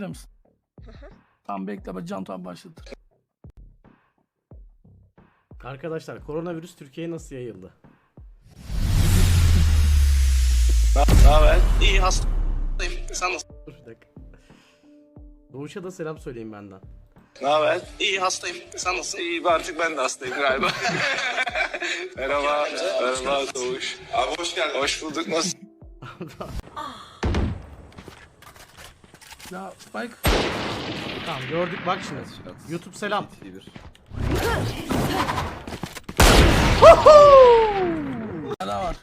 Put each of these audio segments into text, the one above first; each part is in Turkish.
Bilir misin? Tamam bekle bak Can Tuğan başlatır. Arkadaşlar koronavirüs Türkiye'ye nasıl yayıldı? Ne haber? İyi hastayım. Sen nasılsın? Dur bir dakika. Doğuş'a da selam söyleyin benden. Ne haber? İyi hastayım. Sen nasılsın? İyi artık ben de hastayım galiba. merhaba. Merhaba Doğuş. Abi hoş geldin. Hoş bulduk. Nasıl? Ya Spike. tamam gördük bak şimdi. YouTube selam. Hala var.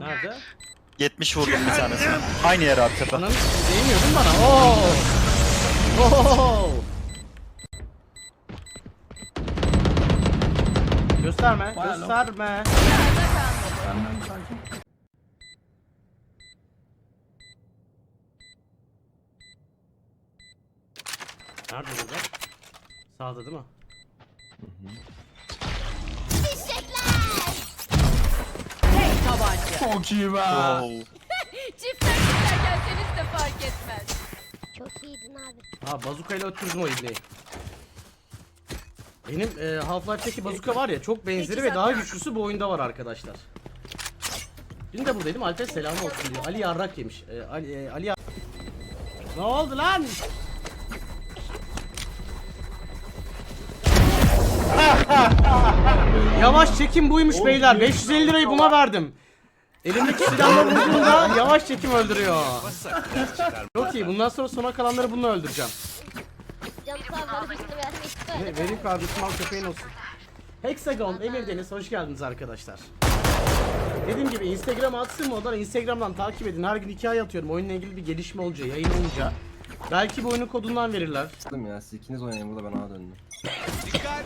Nerede? 70 vurdum bir tanesine. Aynı yere arkada. Ananı s- değmiyor değil mi bana? Oo! Oo! Benden sakin. Nerede burada? Sağda değil mi? Tek tabanca. Çok iyi be. Çiftler çiftler gelseniz de fark etmez. Çok iyiydin abi. Ha bazukayla öttürdüm o ibneyi. Benim e, Half-Life'deki bazuka var ya çok benzeri ve daha güçlüsü bu oyunda var arkadaşlar. Dün de buradaydım Alper selam olsun diyor. Ali yarrak yemiş. E, Ali, e, Ali yar- Ne oldu lan? Yavaş çekim buymuş beyler. 550 lirayı buna verdim. Elimdeki silahla vurduğumda yavaş çekim öldürüyor. Çok iyi. Bundan sonra sona kalanları bununla öldüreceğim. Can sağ bana üstüne vermek Ve Vereyim kardeşim al köpeğin olsun. Hexagon, Emir Deniz hoş geldiniz arkadaşlar. Dediğim gibi Instagram atsın mı odan Instagram'dan takip edin. Her gün hikaye atıyorum. Oyunla ilgili bir gelişme olunca, yayın olunca. Belki bu oyunun kodundan verirler. Sıkıldım ya siz ikiniz oynayın burada ben ağa döndüm. Dikkat!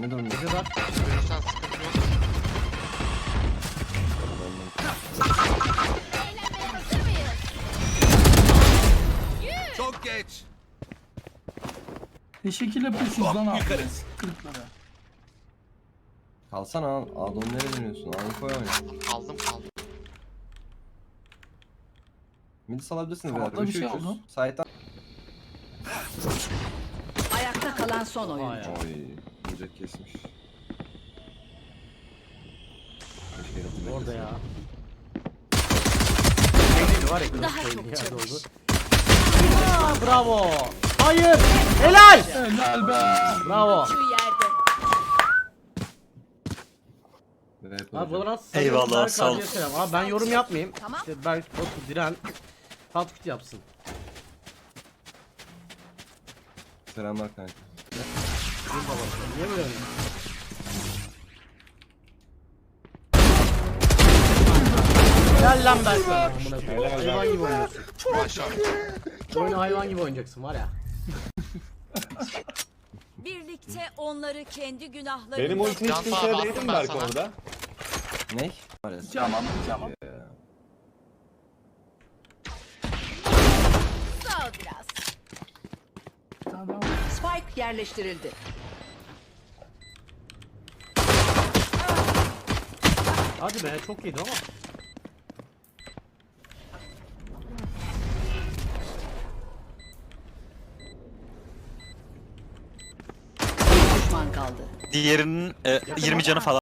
ne durumda? Bize bak. Teşekkür yapıyorsunuz lan abi. Kırıklara. Kalsana ağ, ağa dön nereye dönüyorsun? Ağa koy oyna. Kaldım kaldım. Midi salabilirsiniz Tamam, beyler. bir şey 3 3 oldu. Site'dan. Ayakta kalan son oyuncu. Oy. Bıcak kesmiş. Keşke Orada ya. Neydi var ya. Daha çok çalış. Aa, bravo. Hayır. Helal. Helal be. Bravo. Şu yerde. Evet, Abi Eyvallah, sağ ol. Abi ben yorum yapmayayım. Tamam. İşte Berk, Batu, Diren, Tatkut yapsın. Selamlar kanka. Niye böyle? Gel lan amına koyayım. Hayvan gibi oynuyorsun. Bu Oyunu hayvan gibi oynayacaksın var ya. Birlikte onları kendi günahları Benim ulti hiç kimseye değdi mi Berk orada? Ne? Sağ biraz. Daha var. Spike yerleştirildi. Hadi be çok iyiydi ama. Düşman kaldı. Diğerinin e, 20 canı falan.